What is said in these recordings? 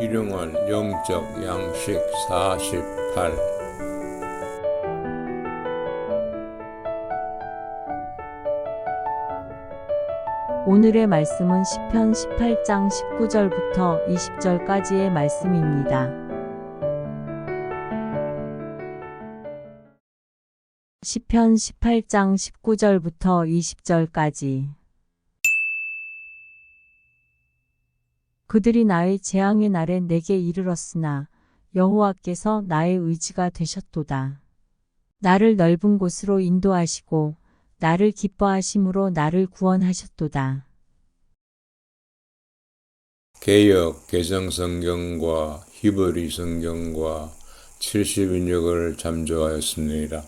일용할 영적 양식 48 오늘의 말씀은 시편 18장 19절부터 20절까지의 말씀입니다. 시편 18장 19절부터 20절까지 그들이 나의 재앙의 날에 내게 이르렀으나 여호와께서 나의 의지가 되셨도다. 나를 넓은 곳으로 인도하시고 나를 기뻐하심으로 나를 구원하셨도다. 개역 개정성경과 히브리 성경과 70인역을 잠조하였습니다.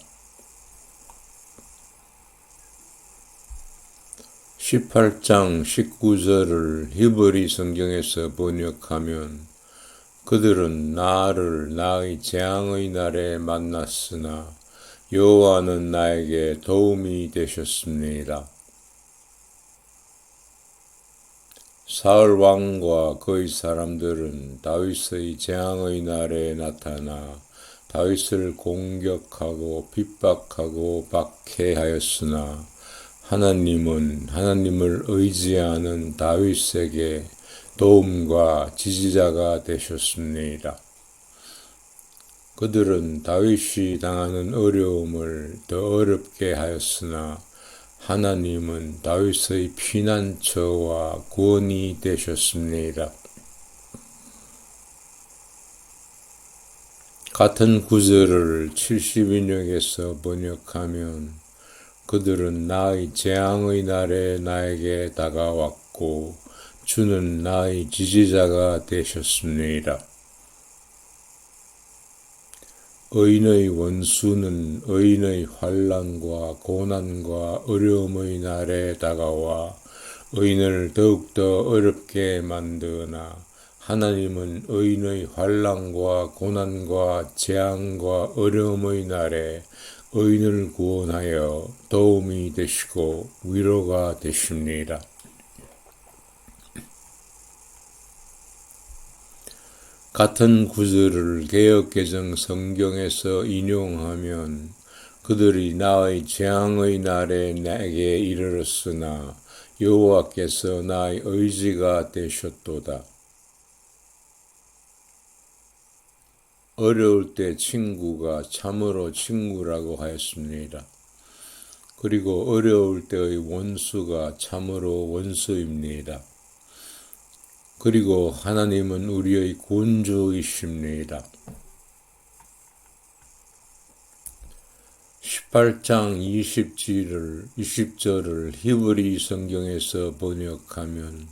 18장 19절을 히브리 성경에서 번역하면 그들은 나를 나의 재앙의 날에 만났으나 여호와는 나에게 도움이 되셨습니다. 사울 왕과 그의 사람들은 다윗의 재앙의 날에 나타나 다윗을 공격하고 핍박하고 박해하였으나 하나님은 하나님을 의지하는 다윗에게 도움과 지지자가 되셨습니다. 그들은 다윗이 당하는 어려움을 더 어렵게 하였으나 하나님은 다윗의 피난처와 구원이 되셨습니다. 같은 구절을 70인역에서 번역하면 그들은 나의 재앙의 날에 나에게 다가왔고 주는 나의 지지자가 되셨습니다. 의인의 원수는 의인의 환란과 고난과 어려움의 날에 다가와 의인을 더욱더 어렵게 만드나 하나님은 의인의 환란과 고난과 재앙과 어려움의 날에 의인을 구원하여 도움이 되시고 위로가 되십니다. 같은 구절을 개혁개정 성경에서 인용하면 그들이 나의 재앙의 날에 내게 이르렀으나 여호와께서 나의 의지가 되셨도다. 어려울 때 친구가 참으로 친구라고 하였습니다. 그리고 어려울 때의 원수가 참으로 원수입니다. 그리고 하나님은 우리의 군주이십니다. 18장 20절을, 20절을 히브리 성경에서 번역하면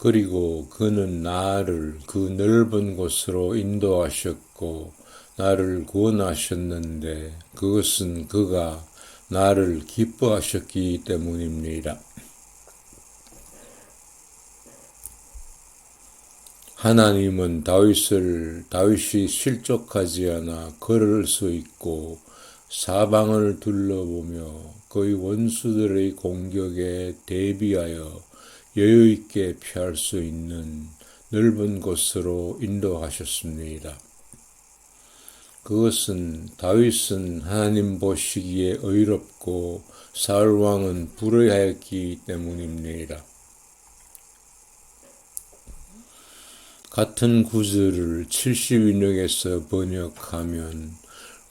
그리고 그는 나를 그 넓은 곳으로 인도하셨고 나를 구원하셨는데 그것은 그가 나를 기뻐하셨기 때문입니다. 하나님은 다윗을 다윗이 실족하지 않아 걸을 수 있고 사방을 둘러보며 그의 원수들의 공격에 대비하여 여유 있게 피할 수 있는 넓은 곳으로 인도하셨습니다. 그것은 다윗은 하나님 보시기에 의롭고 사울 왕은 불의하였기 때문입니다. 같은 구절을 70인역에서 번역하면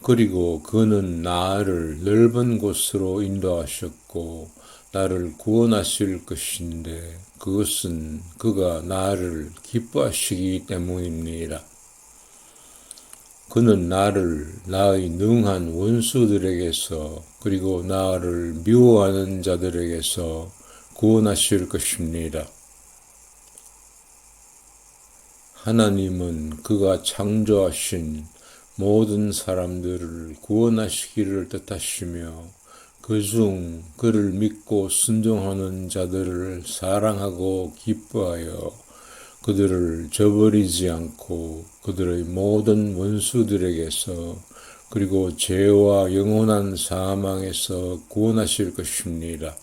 그리고 그는 나를 넓은 곳으로 인도하셨고 나를 구원하실 것인데 그것은 그가 나를 기뻐하시기 때문입니다. 그는 나를 나의 능한 원수들에게서 그리고 나를 미워하는 자들에게서 구원하실 것입니다. 하나님은 그가 창조하신 모든 사람들을 구원하시기를 뜻하시며 그중 그를 믿고 순종하는 자들을 사랑하고 기뻐하여 그들을 저버리지 않고 그들의 모든 원수들에게서 그리고 죄와 영원한 사망에서 구원하실 것입니다.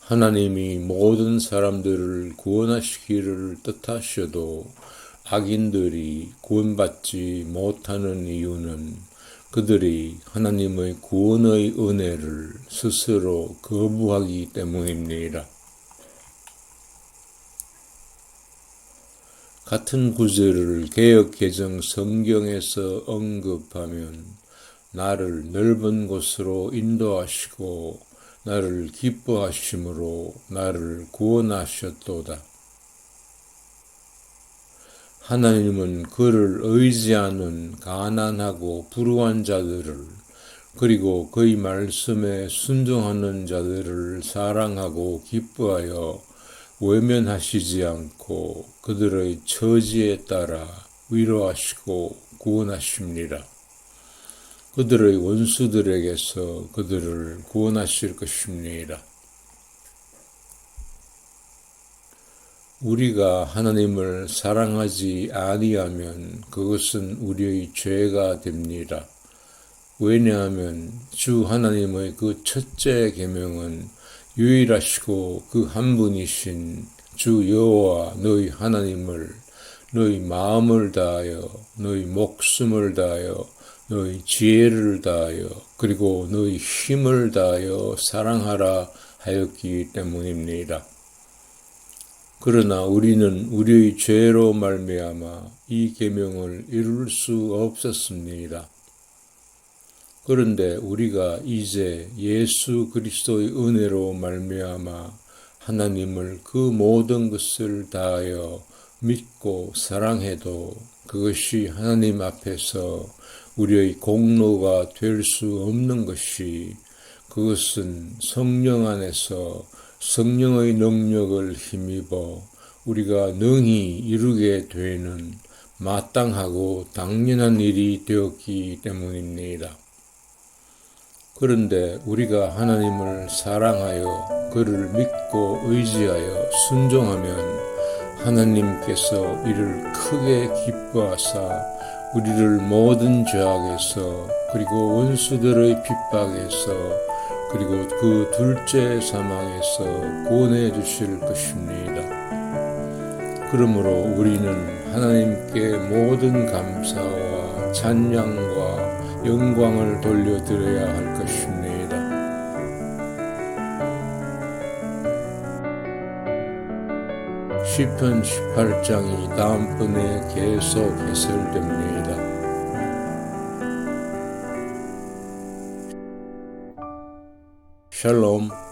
하나님이 모든 사람들을 구원하시기를 뜻하셔도 악인들이 구원받지 못하는 이유는 그들이 하나님의 구원의 은혜를 스스로 거부하기 때문입니다. 같은 구절을 개혁개정 성경에서 언급하면 나를 넓은 곳으로 인도하시고 나를 기뻐하심으로 나를 구원하셨도다. 하나님은 그를 의지하는 가난하고 불우한 자들을 그리고 그의 말씀에 순종하는 자들을 사랑하고 기뻐하여 외면하시지 않고 그들의 처지에 따라 위로하시고 구원하십니다. 그들의 원수들에게서 그들을 구원하실 것입니다. 우리가 하나님을 사랑하지 아니하면 그것은 우리의 죄가 됩니다. 왜냐하면 주 하나님의 그 첫째 계명은 유일하시고 그 한 분이신 주 여호와 너희 하나님을 너희 마음을 다하여 너희 목숨을 다하여 너희 지혜를 다하여 그리고 너희 힘을 다하여 사랑하라 하였기 때문입니다. 그러나 우리는 우리의 죄로 말미암아 이 계명을 이룰 수 없었습니다. 그런데 우리가 이제 예수 그리스도의 은혜로 말미암아 하나님을 그 모든 것을 다하여 믿고 사랑해도 그것이 하나님 앞에서 우리의 공로가 될 수 없는 것이 그것은 성령 안에서 성령의 능력을 힘입어 우리가 능히 이루게 되는 마땅하고 당연한 일이 되었기 때문입니다. 그런데 우리가 하나님을 사랑하여 그를 믿고 의지하여 순종하면 하나님께서 이를 크게 기뻐하사 우리를 모든 죄악에서 그리고 원수들의 핍박에서 그리고 그 둘째 사망에서 구원해 주실 것입니다. 그러므로 우리는 하나님께 모든 감사와 찬양과 영광을 돌려드려야 할 것입니다. 시편 18장이 다음번에 계속 해설됩니다. Shalom.